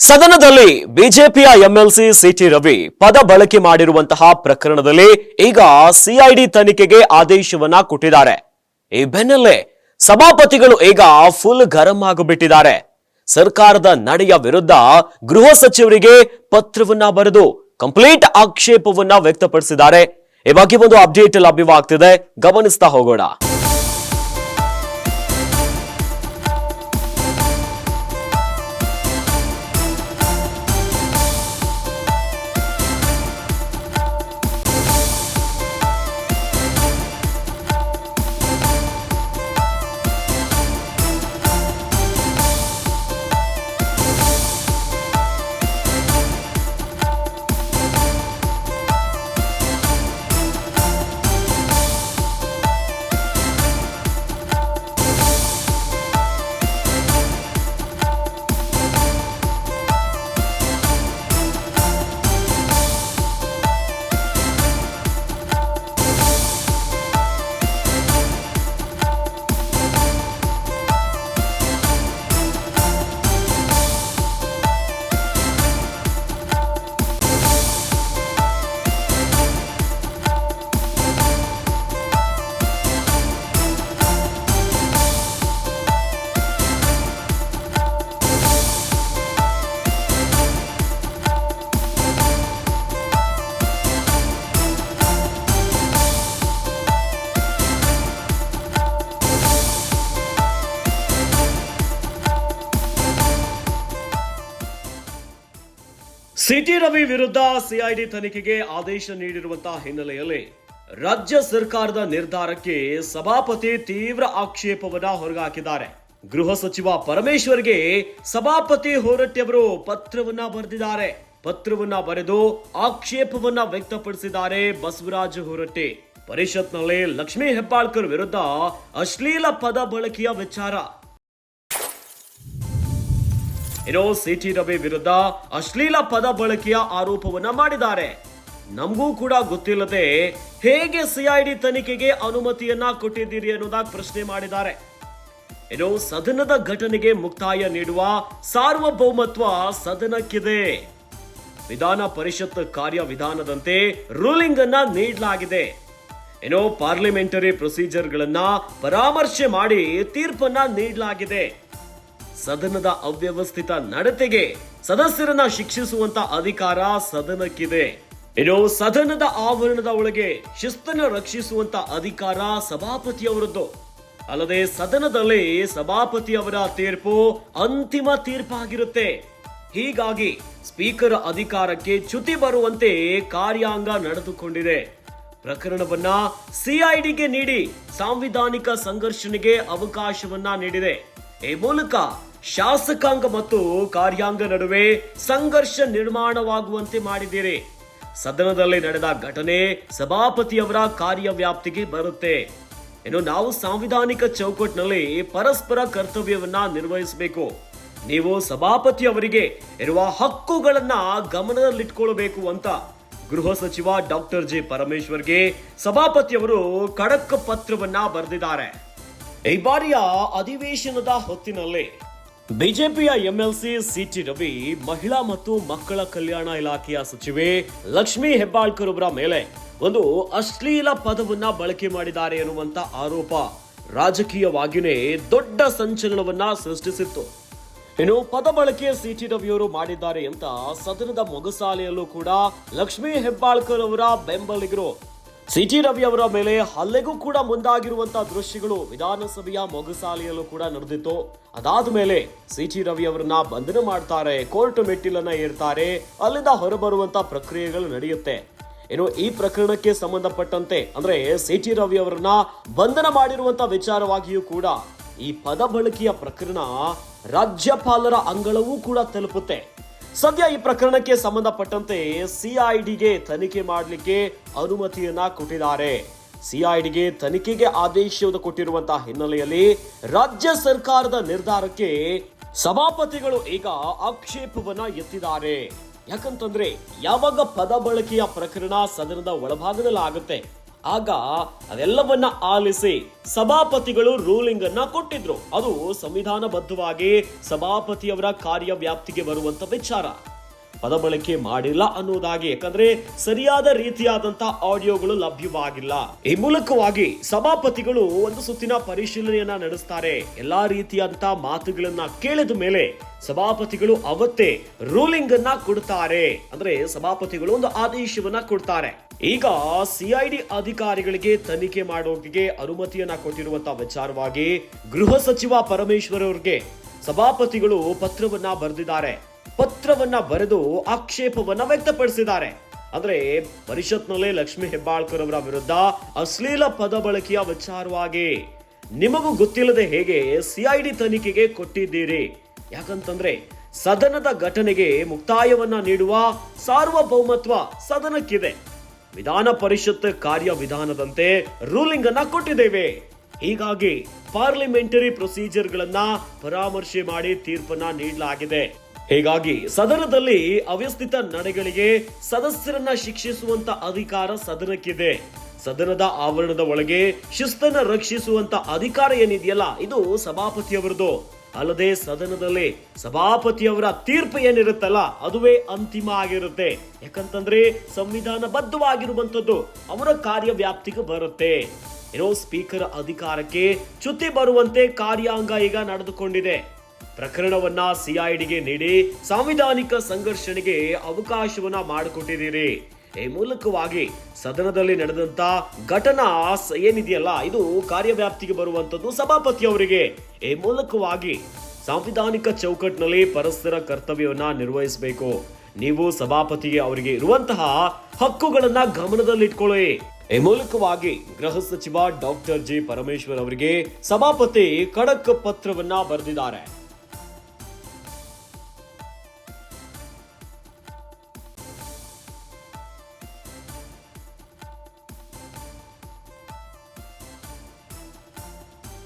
ಸದನದಲ್ಲಿ ಬಿಜೆಪಿಯ MLC city Ravi ಪದ ಬಳಕೆ ಮಾಡಿರುವಂತಹ ಪ್ರಕರಣದಲ್ಲಿ ಈಗ ಸಿಐಡಿ ತನಿಖೆಗೆ ಆದೇಶವನ್ನ ಕೊಟ್ಟಿದ್ದಾರೆ. ಈ ಬೆನ್ನಲ್ಲೇ ಸಭಾಪತಿಗಳು ಈಗ ಫುಲ್ ಗರಂ ಆಗಿಬಿಟ್ಟಿದ್ದಾರೆ. ಸರ್ಕಾರದ ನಡೆಯ ವಿರುದ್ಧ ಗೃಹ ಸಚಿವರಿಗೆ ಪತ್ರವನ್ನ ಬರೆದು ಕಂಪ್ಲೀಟ್ ಆಕ್ಷೇಪವನ್ನ ವ್ಯಕ್ತಪಡಿಸಿದ್ದಾರೆ. ಈ ಬಗ್ಗೆ ಒಂದು ಅಪ್ಡೇಟ್ ಲಭ್ಯವಾಗ್ತಿದೆ. ಗಮನಿಸ್ತಾ ಹೋಗೋಣ. ಸಿಟಿ ರವಿ ವಿರುದ್ಧ ಸಿಐಡಿ ತನಿಖೆಗೆ ಆದೇಶ ನೀಡಿರುವಂತಹ ಹಿನ್ನೆಲೆಯಲ್ಲಿ ರಾಜ್ಯ ಸರ್ಕಾರದ ನಿರ್ಧಾರಕ್ಕೆ ಸಭಾಪತಿ ತೀವ್ರ ಆಕ್ಷೇಪವನ್ನು ಹೊರಗಾಕಿದ್ದಾರೆ ಗೃಹ ಸಚಿವ ಪರಮೇಶ್ವರ್ಗೆ ಸಭಾಪತಿ ಹೋರಟ್ಟಿ ಅವರು ಪತ್ರವನ್ನ ಬರೆದಿದ್ದಾರೆ. ಪತ್ರವನ್ನ ಬರೆದು ಆಕ್ಷೇಪವನ್ನ ವ್ಯಕ್ತಪಡಿಸಿದ್ದಾರೆ ಬಸವರಾಜ ಹೊರಟ್ಟಿ. ಪರಿಷತ್ನಲ್ಲಿ ಲಕ್ಷ್ಮೀ ಹೆಬ್ಬಾಳ್ಕರ್ ವಿರುದ್ಧ ಅಶ್ಲೀಲ ಪದ ಬಳಕೆಯ ವಿಚಾರ. ಇನ್ನು ಸಿಟಿ ರವಿ ವಿರುದ್ಧ ಅಶ್ಲೀಲ ಪದ ಬಳಕೆಯ ಆರೋಪವನ್ನ ಮಾಡಿದ್ದಾರೆ. ನಮಗೂ ಕೂಡ ಗೊತ್ತಿಲ್ಲದೆ ಹೇಗೆ ಸಿಐಡಿ ತನಿಖೆಗೆ ಅನುಮತಿಯನ್ನ ಕೊಟ್ಟಿದ್ದೀರಿ ಅನ್ನೋದಾಗಿ ಪ್ರಶ್ನೆ ಮಾಡಿದ್ದಾರೆ. ಇನ್ನು ಸದನದ ಘಟನೆಗೆ ಮುಕ್ತಾಯ ನೀಡುವ ಸಾರ್ವಭೌಮತ್ವ ಸದನಕ್ಕಿದೆ. ವಿಧಾನ ಪರಿಷತ್ ಕಾರ್ಯವಿಧಾನದಂತೆ ರೂಲಿಂಗ್ ಅನ್ನ ನೀಡಲಾಗಿದೆ. ಏನೋ ಪಾರ್ಲಿಮೆಂಟರಿ ಪ್ರೊಸೀಜರ್ಗಳನ್ನ ಪರಾಮರ್ಶೆ ಮಾಡಿ ತೀರ್ಪನ್ನ ನೀಡಲಾಗಿದೆ. ಸದನದ ಅವ್ಯವಸ್ಥಿತ ನಡತೆಗೆ ಸದಸ್ಯರನ್ನ ಶಿಕ್ಷಿಸುವಂತ ಅಧಿಕಾರ ಸದನಕ್ಕಿದೆ. ಇನ್ನು ಸದನದ ಆವರಣದ ಒಳಗೆ ಶಿಸ್ತನ್ನ ರಕ್ಷಿಸುವಂತ ಅಧಿಕಾರ ಸಭಾಪತಿಯವರದ್ದು. ಅಲ್ಲದೆ ಸದನದಲ್ಲಿ ಸಭಾಪತಿಯವರ ತೀರ್ಪು ಅಂತಿಮ ತೀರ್ಪಾಗಿರುತ್ತೆ. ಹೀಗಾಗಿ ಸ್ಪೀಕರ್ ಅಧಿಕಾರಕ್ಕೆ ಚ್ಯುತಿ ಬರುವಂತೆ ಕಾರ್ಯಾಂಗ ನಡೆದುಕೊಂಡಿದೆ. ಪ್ರಕರಣವನ್ನ ಸಿಐಡಿಗೆ ನೀಡಿ ಸಾಂವಿಧಾನಿಕ ಸಂಘರ್ಷಣೆಗೆ ಅವಕಾಶವನ್ನ ನೀಡಿದೆ. ಈ ಮೂಲಕ ಶಾಸಕಾಂಗ ಮತ್ತು ಕಾರ್ಯಾಂಗ ನಡುವೆ ಸಂಘರ್ಷ ನಿರ್ಮಾಣವಾಗುವಂತೆ ಮಾಡಿದ್ದೀರಿ. ಸದನದಲ್ಲಿ ನಡೆದ ಘಟನೆ ಸಭಾಪತಿಯವರ ಕಾರ್ಯವ್ಯಾಪ್ತಿಗೆ ಬರುತ್ತೆ. ಇನ್ನು ನಾವು ಸಾಂವಿಧಾನಿಕ ಚೌಕಟ್ಟಿನಲ್ಲಿ ಪರಸ್ಪರ ಕರ್ತವ್ಯವನ್ನ ನಿರ್ವಹಿಸಬೇಕು. ನೀವು ಸಭಾಪತಿ ಅವರಿಗೆ ಇರುವ ಹಕ್ಕುಗಳನ್ನ ಗಮನದಲ್ಲಿಟ್ಕೊಳ್ಬೇಕು ಅಂತ ಗೃಹ ಸಚಿವ ಡಾಕ್ಟರ್ ಜಿ ಪರಮೇಶ್ವರ್ಗೆ ಸಭಾಪತಿಯವರು ಖಡಕ್ ಪತ್ರವನ್ನ ಬರೆದಿದ್ದಾರೆ. ಈ ಬಾರಿಯ ಅಧಿವೇಶನದ ಹೊತ್ತಿನಲ್ಲಿ ಬಿಜೆಪಿಯ ಎಂಎಲ್ಸಿ ಸಿಟಿ ರವಿ, ಮಹಿಳಾ ಮತ್ತು ಮಕ್ಕಳ ಕಲ್ಯಾಣ ಇಲಾಖೆಯ ಸಚಿವೆ ಲಕ್ಷ್ಮೀ ಹೆಬ್ಬಾಳ್ಕರ್ ಅವರ ಮೇಲೆ ಒಂದು ಅಶ್ಲೀಲ ಪದವನ್ನ ಬಳಕೆ ಮಾಡಿದ್ದಾರೆ ಎನ್ನುವಂತ ಆರೋಪ ರಾಜಕೀಯವಾಗಿಯೇ ದೊಡ್ಡ ಸಂಚಲನವನ್ನ ಸೃಷ್ಟಿಸಿತ್ತು. ಇನ್ನು ಪದ ಬಳಕೆ ಸಿಟಿ ರವಿಯವರು ಮಾಡಿದ್ದಾರೆ ಅಂತ ಸದನದ ಮೊಗಸಾಲೆಯಲ್ಲೂ ಕೂಡ ಲಕ್ಷ್ಮೀ ಹೆಬ್ಬಾಳ್ಕರ್ ಅವರ ಬೆಂಬಲಿಗರು ಸಿಟಿ ರವಿ ಅವರ ಮೇಲೆ ಹಲ್ಲೆಗೂ ಕೂಡ ಮುಂದಾಗಿರುವಂತಹ ದೃಶ್ಯಗಳು ವಿಧಾನಸಭೆಯ ಮೊಗಸಾಲೆಯಲ್ಲೂ ಕೂಡ ನಡೆದಿತ್ತು. ಅದಾದ ಮೇಲೆ ಸಿಟಿ ರವಿ ಅವರನ್ನ ಬಂಧನ ಮಾಡ್ತಾರೆ, ಕೋರ್ಟ್ ಮೆಟ್ಟಿಲನ್ನ ಏರ್ತಾರೆ, ಅಲ್ಲಿಂದ ಹೊರಬರುವಂತ ಪ್ರಕ್ರಿಯೆಗಳು ನಡೆಯುತ್ತೆ. ಏನು ಈ ಪ್ರಕರಣಕ್ಕೆ ಸಂಬಂಧಪಟ್ಟಂತೆ ಅಂದ್ರೆ ಸಿಟಿ ರವಿ ಅವರನ್ನ ಬಂಧನ ಮಾಡಿರುವಂತ ವಿಚಾರವಾಗಿಯೂ ಕೂಡ ಈ ಪದ ಬಳಕೆಯ ಪ್ರಕರಣ ರಾಜ್ಯಪಾಲರ ಅಂಗಳವೂ ಕೂಡ ತಲುಪುತ್ತೆ. ಸದ್ಯ ಈ ಪ್ರಕರಣಕ್ಕೆ ಸಂಬಂಧಪಟ್ಟಂತೆ ಸಿಐಡಿಗೆ ತನಿಖೆ ಮಾಡಲಿಕ್ಕೆ ಅನುಮತಿಯನ್ನ ಕೊಟ್ಟಿದ್ದಾರೆ. ಸಿಐಡಿಗೆ ತನಿಖೆಗೆ ಆದೇಶವನ್ನು ಕೊಟ್ಟಿರುವಂತಹ ಹಿನ್ನೆಲೆಯಲ್ಲಿ ರಾಜ್ಯ ಸರ್ಕಾರದ ನಿರ್ಧಾರಕ್ಕೆ ಸಭಾಪತಿಗಳು ಈಗ ಆಕ್ಷೇಪವನ್ನ ಎತ್ತಿದ್ದಾರೆ. ಯಾಕಂತಂದ್ರೆ ಯಾವಾಗ ಪದ ಬಳಕೆಯ ಪ್ರಕರಣ ಸದನದ ಒಳಭಾಗದಲ್ಲಿ ಆಗುತ್ತೆ ಆಗ ಅದೆಲ್ಲವನ್ನ ಆಲಿಸಿ ಸಭಾಪತಿಗಳು ರೂಲಿಂಗ್ ಅನ್ನ ಕೊಟ್ಟಿದ್ರು. ಅದು ಸಂವಿಧಾನಬದ್ಧವಾಗಿ ಸಭಾಪತಿಯವರ ಕಾರ್ಯವ್ಯಾಪ್ತಿಗೆ ಬರುವಂತ ವಿಚಾರ. ಪದ ಬಳಕೆ ಮಾಡಿಲ್ಲ ಅನ್ನುವುದಾಗಿ ಯಾಕಂದ್ರೆ ಸರಿಯಾದ ರೀತಿಯಾದಂತ ಆಡಿಯೋಗಳು ಲಭ್ಯವಾಗಿಲ್ಲ. ಈ ಮೂಲಕವಾಗಿ ಸಭಾಪತಿಗಳು ಒಂದು ಸುತ್ತಿನ ಪರಿಶೀಲನೆಯನ್ನ ನಡೆಸ್ತಾರೆ. ಎಲ್ಲಾ ರೀತಿಯಾದಂತ ಮಾತುಗಳನ್ನ ಕೇಳಿದ ಮೇಲೆ ಸಭಾಪತಿಗಳು ಅವತ್ತೇ ರೂಲಿಂಗ್ ಅನ್ನ ಕೊಡ್ತಾರೆ. ಅಂದ್ರೆ ಸಭಾಪತಿಗಳು ಒಂದು ಆದೇಶವನ್ನ ಕೊಡ್ತಾರೆ. ಈಗ ಸಿಐಡಿ ಅಧಿಕಾರಿಗಳಿಗೆ ತನಿಖೆ ಮಾಡೋಕೆ ಅನುಮತಿಯನ್ನ ಕೊಟ್ಟಿರುವಂತಹ ವಿಚಾರವಾಗಿ ಗೃಹ ಸಚಿವ ಪರಮೇಶ್ವರ್ ಅವರಿಗೆ ಸಭಾಪತಿಗಳು ಪತ್ರವನ್ನ ಬರೆದಿದ್ದಾರೆ. ಪತ್ರವನ್ನ ಬರೆದು ಆಕ್ಷೇಪವನ್ನ ವ್ಯಕ್ತಪಡಿಸಿದ್ದಾರೆ. ಅಂದ್ರೆ ಪರಿಷತ್ನಲ್ಲೇ ಲಕ್ಷ್ಮಿ ಹೆಬ್ಬಾಳ್ಕರ್ ಅವರ ವಿರುದ್ಧ ಅಶ್ಲೀಲ ಪದ ಬಳಕೆಯ ವಿಚಾರವಾಗಿ ನಿಮಗೂ ಗೊತ್ತಿಲ್ಲದೆ ಹೇಗೆ ಸಿಐಡಿ ತನಿಖೆಗೆ ಕೊಟ್ಟಿದ್ದೀರಿ? ಯಾಕಂತಂದ್ರೆ ಸದನದ ಘಟನೆಗೆ ಮುಕ್ತಾಯವನ್ನ ನೀಡುವ ಸಾರ್ವಭೌಮತ್ವ ಸದನಕ್ಕಿದೆ. ವಿಧಾನ ಪರಿಷತ್ ಕಾರ್ಯವಿಧಾನದಂತೆ ರೂಲಿಂಗ್ ಅನ್ನ ಕೊಟ್ಟಿದ್ದೇವೆ. ಹೀಗಾಗಿ ಪಾರ್ಲಿಮೆಂಟರಿ ಪ್ರೊಸೀಜರ್ ಗಳನ್ನ ಪರಾಮರ್ಶೆ ಮಾಡಿ ತೀರ್ಪನ್ನ ನೀಡಲಾಗಿದೆ. ಹೀಗಾಗಿ ಸದನದಲ್ಲಿ ಅವ್ಯಸ್ಥಿತ ನಡೆಗಳಿಗೆ ಸದಸ್ಯರನ್ನ ಶಿಕ್ಷಿಸುವಂತ ಅಧಿಕಾರ ಸದನಕ್ಕಿದೆ. ಸದನದ ಆವರಣದ ಒಳಗೆ ಶಿಸ್ತನ್ನ ರಕ್ಷಿಸುವಂತ ಅಧಿಕಾರ ಏನಿದೆಯಲ್ಲ, ಇದು ಸಭಾಪತಿಯವರದು. ಅಲ್ಲದೆ ಸದನದಲ್ಲಿ ಸಭಾಪತಿಯವರ ತೀರ್ಪು ಏನಿರುತ್ತಲ್ಲ, ಅದುವೇ ಅಂತಿಮ ಆಗಿರುತ್ತೆ. ಯಾಕಂತಂದ್ರೆ ಸಂವಿಧಾನಬದ್ಧವಾಗಿರುವಂತದ್ದು ಅವರ ಕಾರ್ಯ ವ್ಯಾಪ್ತಿಗೆ ಬರುತ್ತೆ. ಏನೋ ಸ್ಪೀಕರ್ ಅಧಿಕಾರಕ್ಕೆ ಚ್ಯುತಿ ಬರುವಂತೆ ಕಾರ್ಯಾಂಗ ಈಗ ನಡೆದುಕೊಂಡಿದೆ. ಪ್ರಕರಣವನ್ನ ಸಿಐಡಿಗೆ ನೀಡಿ ಸಾಂವಿಧಾನಿಕ ಸಂಘರ್ಷಣೆಗೆ ಅವಕಾಶವನ್ನ ಮಾಡಿಕೊಟ್ಟಿದ್ದೀರಿ. ಈ ಮೂಲಕವಾಗಿ ಸದನದಲ್ಲಿ ನಡೆದಂತ ಘಟನಾ ಏನಿದೆಯಲ್ಲ, ಇದು ಕಾರ್ಯವ್ಯಾಪ್ತಿಗೆ ಬರುವಂತದ್ದು ಸಭಾಪತಿಯವರಿಗೆ ಈ ಮೂಲಕವಾಗಿ ಸಾಂವಿಧಾನಿಕ ಚೌಕಟ್ಟಿನಲ್ಲಿ ಪರಸ್ಪರ ಕರ್ತವ್ಯವನ್ನ ನಿರ್ವಹಿಸಬೇಕು. ನೀವು ಸಭಾಪತಿಗೆ ಅವರಿಗೆ ಇರುವಂತಹ ಹಕ್ಕುಗಳನ್ನ ಗಮನದಲ್ಲಿಟ್ಕೊಳ್ಳಿ. ಈ ಮೂಲಕವಾಗಿ ಗೃಹ ಸಚಿವ ಡಾಕ್ಟರ್ ಜಿ ಪರಮೇಶ್ವರ್ ಅವರಿಗೆ ಸಭಾಪತಿ ಖಡಕ್ ಪತ್ರವನ್ನ ಬರೆದಿದ್ದಾರೆ.